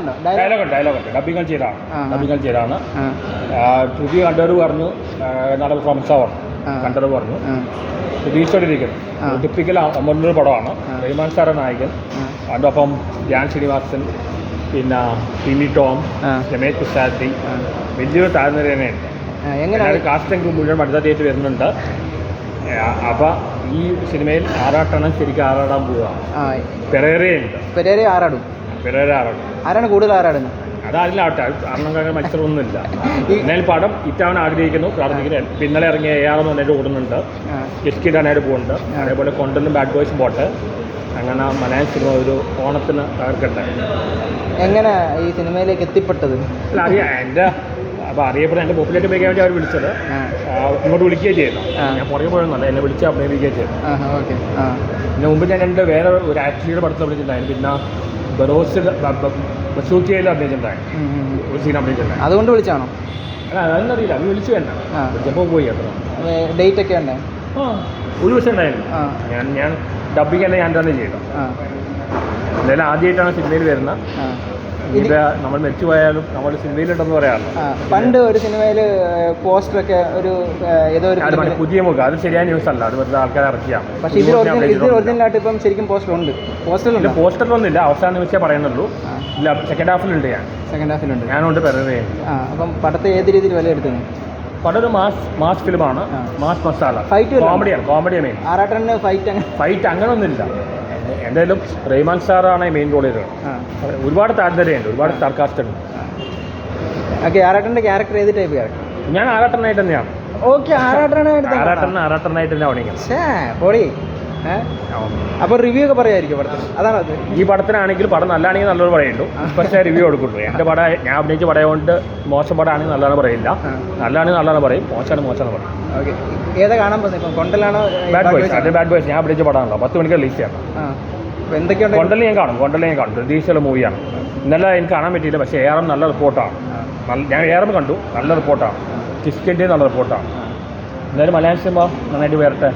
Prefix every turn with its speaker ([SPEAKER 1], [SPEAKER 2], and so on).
[SPEAKER 1] ഉണ്ടോ? Dialogue
[SPEAKER 2] dialogue ഉണ്ട് dialogue ഉണ്ട്. ഡബിങ്ങൾ ചെയ്താണ്. ഡബിങ്ങൾ ചെയ്താണ്. പുതിയ കണ്ടവർ പറഞ്ഞു പെർഫോമൻസ് ആണ്
[SPEAKER 1] ആ.
[SPEAKER 2] കണ്ടവർ പറഞ്ഞു.
[SPEAKER 1] പ്രതീക്ഷിച്ചോണ്ടിരിക്കുന്നു.
[SPEAKER 2] ടിപ്പിക്കൽ അമ്മൂരിന്റെ പടമാണ്. റഹ്മാൻ സാറ് നായകൻ. അതോടൊപ്പം ജാൻ ധ്യാൻ ശ്രീനിവാസൻ പിന്നെ ടിനി ടോം. രമേശ് കുസാത്തി. വലിയൊരു താഴ്ന്നര തന്നെയുണ്ട്
[SPEAKER 1] എങ്ങനെയാണ്?
[SPEAKER 2] കാസ്റ്റിംഗ് മുഴുവൻ വനിതാ വരുന്നുണ്ട്. അപ്പോൾ ഈ സിനിമയിൽ ആറാട്ടണം ശരിക്കും ആറാടാൻ പോവുക
[SPEAKER 1] പെരേരയുണ്ട്
[SPEAKER 2] പെരേര
[SPEAKER 1] പെരേരെ ആറാടും.
[SPEAKER 2] പെരേര ആറാടും.
[SPEAKER 1] ആരാണ് കൂടുതൽ ആരാണ്
[SPEAKER 2] അതാരിലാവട്ടെ അത് കാരണം കാരണം മത്സരമൊന്നുമില്ല. എന്നാൽ പടം ഇറ്റാവൻ ആഗ്രഹിക്കുന്നു പ്രാർത്ഥിക്കുന്നു. പിന്നലെ ഇറങ്ങിയ എ ആർ എന്ന് പറഞ്ഞിട്ട് ഓടുന്നുണ്ട്.
[SPEAKER 1] ആ.
[SPEAKER 2] കിസ്കിഡ് പോകുന്നുണ്ട്. അതേപോലെ കൊണ്ടലും ബാഡ് ബോയ്സ് ബോട്ട് അങ്ങനെ മലയാള സിനിമ ഒരു ഓണത്തിന് തകർക്കട്ടെ.
[SPEAKER 1] എങ്ങനെ ഈ സിനിമയിലേക്ക് എത്തിപ്പെട്ടത്?
[SPEAKER 2] അല്ല അറിയാം എന്റെ അപ്പോൾ അറിയപ്പെടുന്ന എന്റെ പോപ്പുലേറ്റ് ഉപയോഗിക്കാൻ വേണ്ടി അവർ വിളിച്ചത്. ഇങ്ങോട്ട് വിളിക്കുകയും ചെയ്യുന്നു ഞാൻ പുറകെ പോയെന്നല്ല എന്നെ വിളിച്ച് അഭിനയിക്കുകയും ചെയ്തു. പിന്നെ മുമ്പ് ഞാൻ എന്റെ വേറെ ഒരു ആക്ച്വലിയുടെ പടത്തിൽ വിളിച്ചിട്ടുണ്ടായിരുന്നു പിന്നെ ഒരു സീൻ അഭിനയിച്ചിട്ടുണ്ടായിരുന്നു
[SPEAKER 1] അതുകൊണ്ട് വിളിച്ചാണോ?
[SPEAKER 2] അല്ല അത് വിളിച്ചു വേണ്ട വിളിച്ചപ്പോൾ പോയി അത്ര
[SPEAKER 1] ഡേറ്റ് ഒക്കെ ഉണ്ടേ?
[SPEAKER 2] ആ ഒരു ദിവസം ഉണ്ടായിരുന്നു. ഞാൻ ഞാൻ ഡബിങ് തന്നെ ഞാൻ തന്നെ ചെയ്തു. എന്തായാലും ആദ്യമായിട്ടാണ് സിനിമയിൽ വരുന്നത്
[SPEAKER 1] ആ. ഇത്
[SPEAKER 2] നമ്മൾ മരിച്ചു പോയാലും നമ്മൾ സിനിമയിലുണ്ടെന്ന്
[SPEAKER 1] പറയാറുണ്ട് പണ്ട് ഒരു സിനിമയിൽ പോസ്റ്ററൊക്കെ ഒരു ഏതോ ഒരു
[SPEAKER 2] പുതിയ മുഖം അത് ശരിയായ ന്യൂസ് അല്ല അത് വെറുതെ ആൾക്കാർ ഇറക്കിയാണ്
[SPEAKER 1] പക്ഷേ ഇതിൽ ഒറിജിനലായിട്ട് ഇപ്പം ശരിക്കും പോസ്റ്റർ ഉണ്ട് പോസ്റ്ററിലുണ്ട്
[SPEAKER 2] പോസ്റ്ററിലൊന്നുമില്ല. അവസാന നിമിഷമേ പറയുന്നുള്ളൂ. ഇല്ല സെക്കൻഡ് ഹാഫിലുണ്ട് ഞാൻ.
[SPEAKER 1] സെക്കൻഡ് ഹാഫിലുണ്ട്
[SPEAKER 2] ഞാനുണ്ട് പെരുന്നേ
[SPEAKER 1] ആ അപ്പം പടത്തെ ഏത് രീതിയിൽ വിലയിരുത്തുന്നു
[SPEAKER 2] പടം ഒരു മാസ് മാസ് ഫിലിമാണ്. മാസ് മസാല.
[SPEAKER 1] ഫൈറ്റ്
[SPEAKER 2] കോമഡിയാണ് കോമഡിയാണ് മെയിൻ
[SPEAKER 1] ഫൈറ്റ് അങ്ങനെ
[SPEAKER 2] ഫൈറ്റ് അങ്ങനെയൊന്നുമില്ല എന്തായാലും റഹ്മാൻ സാറാണ് മെയിൻ
[SPEAKER 1] റോളിൽ
[SPEAKER 2] ഒരുപാട് താല്പര്യമുണ്ട് ഒരുപാട്
[SPEAKER 1] ഓക്കെ ആറാട്ടന്റെ ക്യാരക്ടർ ഏത് ടൈപ്പ് ക്യാരക്ടർ
[SPEAKER 2] ഞാൻ ആറാട്ടനായിട്ട് തന്നെയാണ്.
[SPEAKER 1] ഓക്കെ ആറാട്ടനായിട്ട്
[SPEAKER 2] ആറാട്ടൻ ആറാട്ടനായിട്ട് തന്നെ അഭിനയിക്കുന്നത്
[SPEAKER 1] അപ്പോൾ റിവ്യൂ ഒക്കെ പറയായിരിക്കും പടത്തിൽ അതാണ് അത്.
[SPEAKER 2] ഈ പടത്തിനാണെങ്കിൽ പടം നല്ലതാണെങ്കിൽ നല്ലൊരു പറയുള്ളൂ. പക്ഷേ റിവ്യൂ കൊടുക്കുള്ളൂ. എന്റെ പടം ഞാൻ അഭിനയിച്ച പടം കൊണ്ട് മോശം പടമാണെങ്കിൽ നല്ലതാണ് പറയില്ല. നല്ലതാണെങ്കിൽ നല്ലതാണ് പറയും. മോശമാണ് മോശമാണ് പറയും.
[SPEAKER 1] ഓക്കെ. ഏതാ കാണാൻ ഇപ്പം കൊണ്ടലാണോ
[SPEAKER 2] ബാഡ് ബോയ്സ് അത് ബാഡ് ബോയ്സ് ഞാൻ അഭിനയിച്ച പടമാണല്ലോ. പത്ത് മണിക്ക് റിലീസ് ചെയ്യണം
[SPEAKER 1] എന്തൊക്കെയുണ്ട്?
[SPEAKER 2] കൊണ്ടൽ ഞാൻ കാണും. കൊണ്ടൽ ഞാൻ കാണും. പ്രതീക്ഷയുള്ള മൂവിയാണ് ഇന്നലെ എനിക്ക് കാണാൻ പറ്റിയില്ല. പക്ഷേ ഏറെ നല്ല റിപ്പോർട്ടാണ്. നല്ല ഞാൻ ഏറെ കണ്ടു. നല്ല റിപ്പോർട്ടാണ്. കിസ്കിന്റെ നല്ല റിപ്പോർട്ടാണ്. എന്തായാലും മലയാള സിനിമ നന്നായിട്ട് വരട്ടെ.